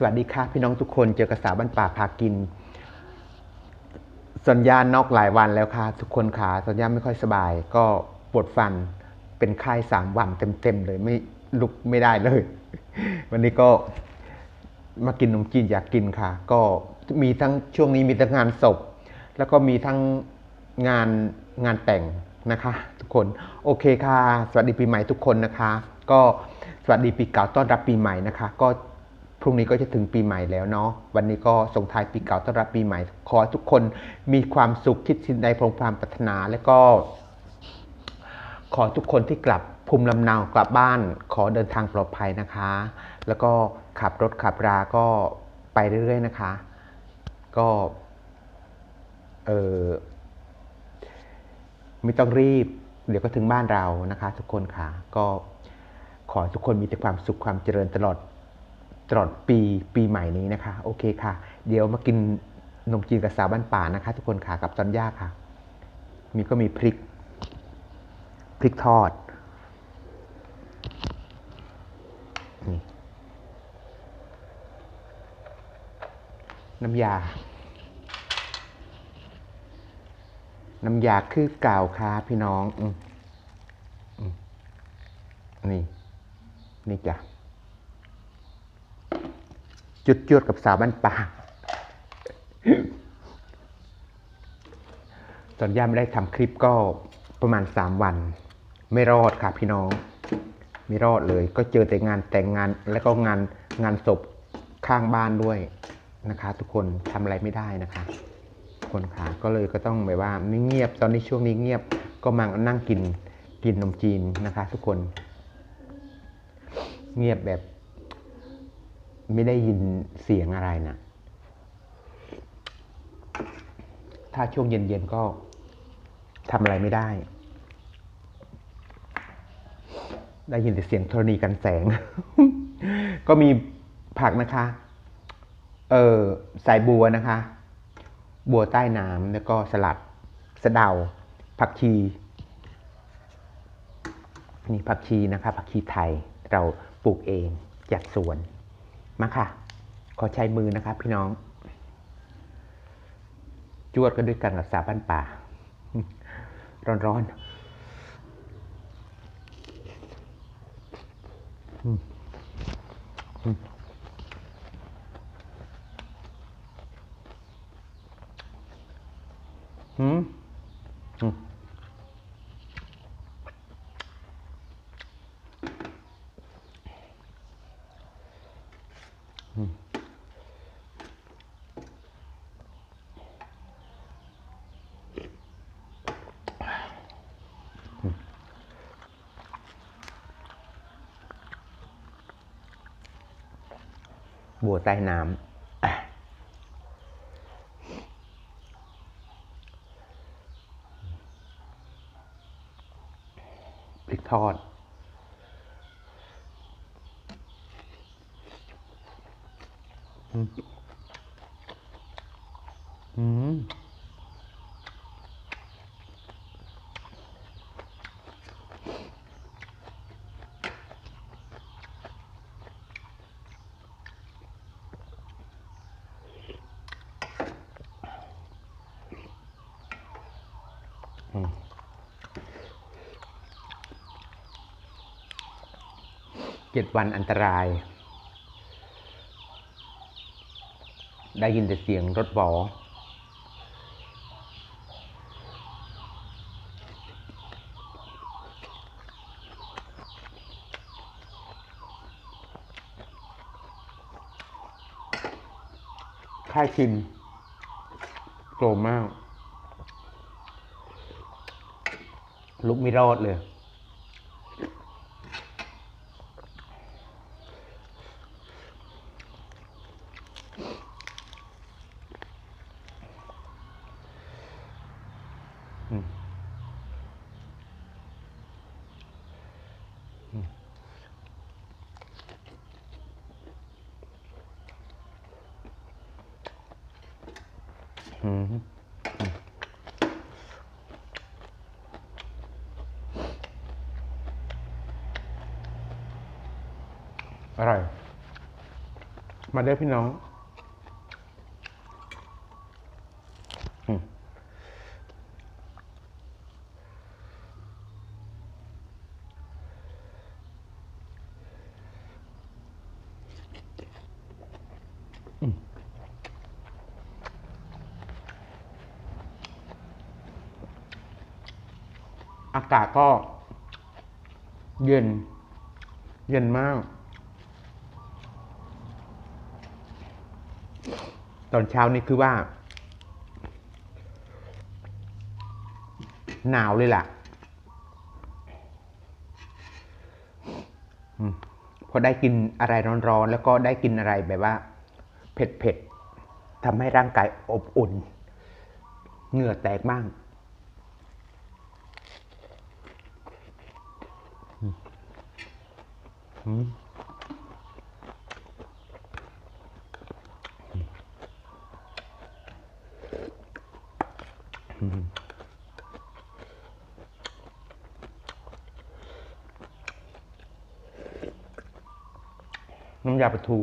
สวัสดีค่ะพี่น้องทุกคนเจอกระสาวบ้านป่าพากิน สัญญาณนอกหลายวันแล้วค่ะ ทุกคนขาสัญญาณไม่ค่อยสบาย ก็ปวดฟันเป็นไข้สามวันเต็มๆเลยไม่ลุกไม่ได้เลย วันนี้ก็มากินขนมจีนอยากกินค่ะ ก็มีทั้งช่วงนี้มีทั้งงานศพ แล้วก็มีทั้งงานงานแต่งนะคะ ทุกคนโอเคค่ะ สวัสดีปีใหม่ทุกคนนะคะ ก็สวัสดีปีเก่าต้อนรับปีใหม่นะคะ ก็ รุ่งนี้ก็จะถึงปีใหม่แล้วเนาะวันนี้ก็ส่งท้ายปีเก่าต้อนรับปีใหม่ ขอทุกคนมีความสุขคิดสิ่งใดพรงความปรารถนา และก็ ขอทุกคนที่กลับภูมิลำเนากลับบ้าน ขอเดินทางปลอดภัยนะคะ แล้วก็ขับรถขับราก็ไปเรื่อยๆนะคะ ก็เออไม่ต้องรีบ เดี๋ยวก็ถึงบ้านเรานะคะ ทุกคนค่ะ ก็ขอทุกคนมีแต่ความสุขความเจริญตลอด ตลอดปีปีใหม่นี้นะคะ โอเคค่ะ เดี๋ยวมากินนมจีนกับสาวบ้านป่านะคะ ทุกคนค่ะกับตอนย่าค่ะ มีก็มีพริก พริกทอดนี่น้ำยา น้ำยาคือก่าค่ะพี่น้องอมอืมนี่ นี่จ้ะ จุดจวดกับสาวบ้านป่าตอนย่าไม่ได้ทำคลิปก็ประมาณสามวัน ไม่รอดค่ะพี่น้อง ไม่รอดเลย ก็เจอแต่งานแต่งงานแล้วก็งานงานศพข้างบ้านด้วยนะคะ ทุกคนทำอะไรไม่ได้นะคะคนค่ะก็เลยก็ต้องแบบว่าไม่เงียบตอนนี้ช่วงนี้เงียบก็มานั่งกินกินนมจีนนะคะ ทุกคน เงียบแบบ ไม่ได้ยินเสียงอะไรนะถ้าช่วงเย็นๆก็ทำอะไรไม่ได้ ได้ยินแต่เสียงธรณีกันแสง ก็มีผักนะคะ เออสายบัวนะคะ บัวใต้น้ำแล้วก็สลัด สะเดา ผักชี นี่ผักชีนะคะ ผักชีไทยเราปลูกเองจากสวน มาค่ะ ขอใช้มือนะคะพี่น้อง จวดกันด้วยกันกับสาบ้านป่า ร้อนๆอืมอืมอืม บัวใต้น้ำพริกทอด เจ็ดวันอันตราย ได้ยินแต่เสียงรถบอค่าชิมโกรมาก ลุกไม่รอดเลย อร่อย มาเด้อพี่น้อง อากาศก็เย็น เย็นมาก ตอนเช้านี่คือว่า หนาวเลยล่ะพอได้กินอะไรร้อนๆ แล้วก็ได้กินอะไรแบบว่า เผ็ดๆทำให้ร่างกายอบอุ่น เหงื่อแตกบ้าง อืมอืมน้ำยาปลาทู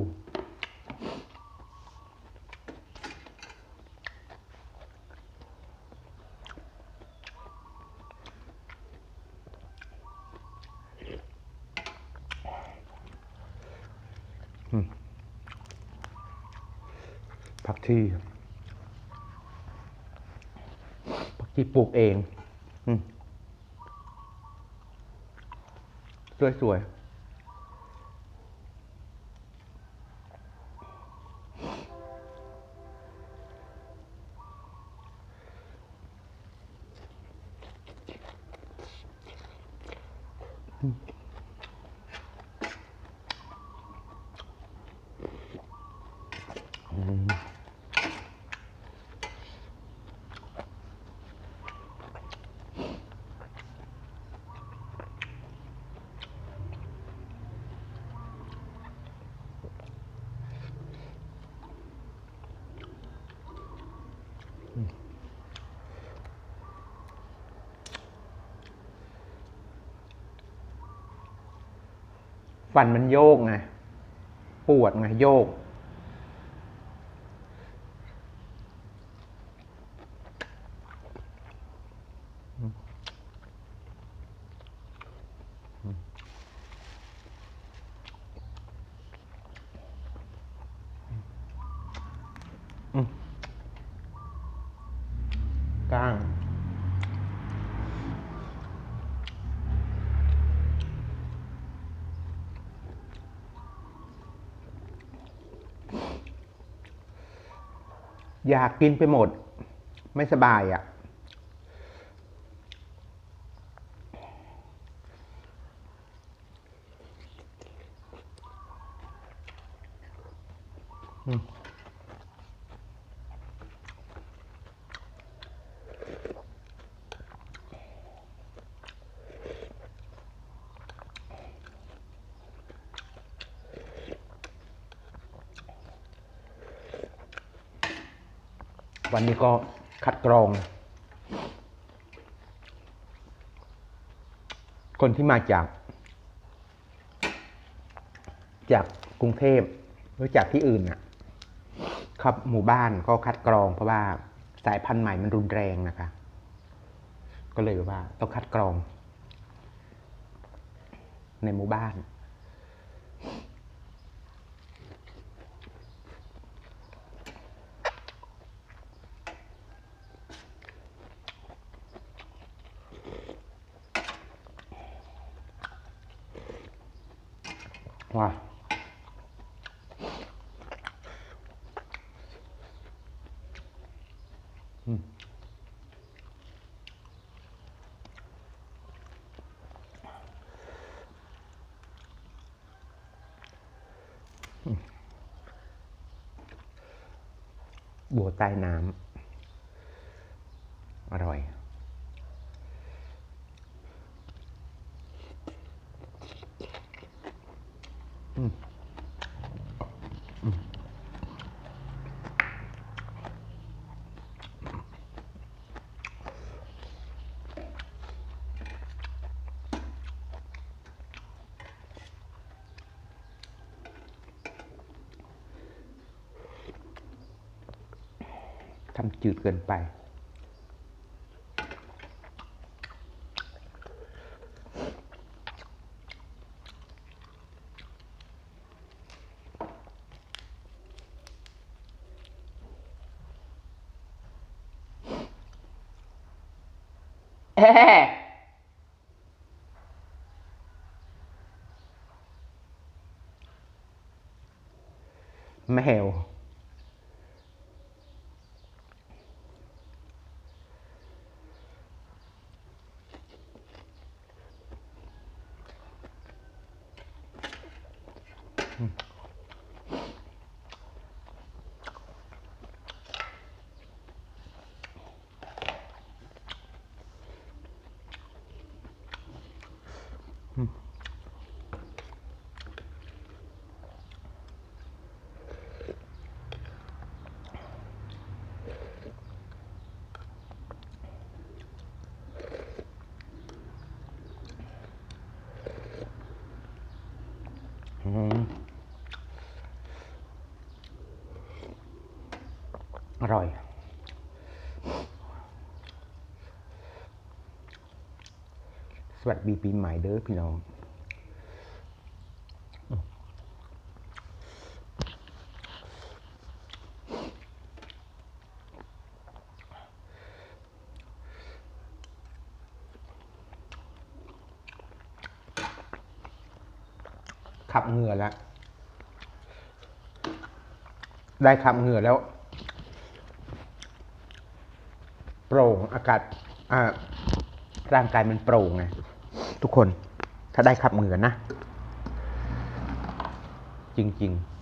ผักชีผักชีปลูกเองอืมสวยๆ ฟันมันโยกไงปวดไงโยก อืมก้าง อยากกินไปหมด ไม่สบายอะ วันนี้ก็คัดกรอง คนที่มาจาก จากกรุงเทพหรือจากที่อื่นน่ะ ครับหมู่บ้านก็คัดกรองเพราะว่าสายพันธุ์ใหม่มันรุนแรงนะคะ ก็เลยว่าต้องคัดกรอง ในหมู่บ้าน ว้าบัวใต้น้ำอร่อย ทำจืดเกินไป แมว อร่อยสวัสดีปีใหม่เด้อพี่น้อง ขับเหงื่อแล้ว ได้ขับเหงื่อแล้ว โปร่งอากาศอ่าร่างกายมันโปร่งไงทุกคนถ้าได้ขับเหงื่อนะ จริง ๆ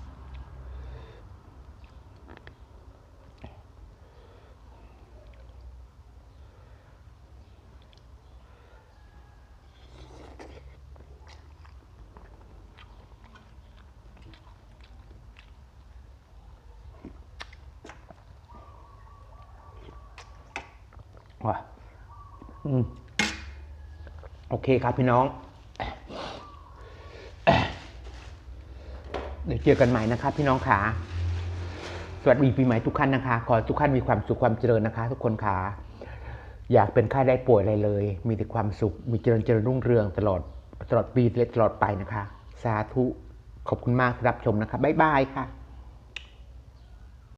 ว่ะอืม โอเคครับพี่น้อง เดี๋ยวเจอกันใหม่นะครับ พี่น้องขาสวัสดีปีใหม่ทุกท่านนะคะ ขอทุกท่านมีความสุขความเจริญนะคะ ทุกคนขาอยากเป็นไข้ได้ป่วยอะไรเลย มีแต่ความสุข มีเจริญเจริญรุ่งเรืองตลอดตลอดปีและตลอดไปนะคะ สาธุ ขอบคุณมากที่รับชมนะคะบ๊ายบายค่ะ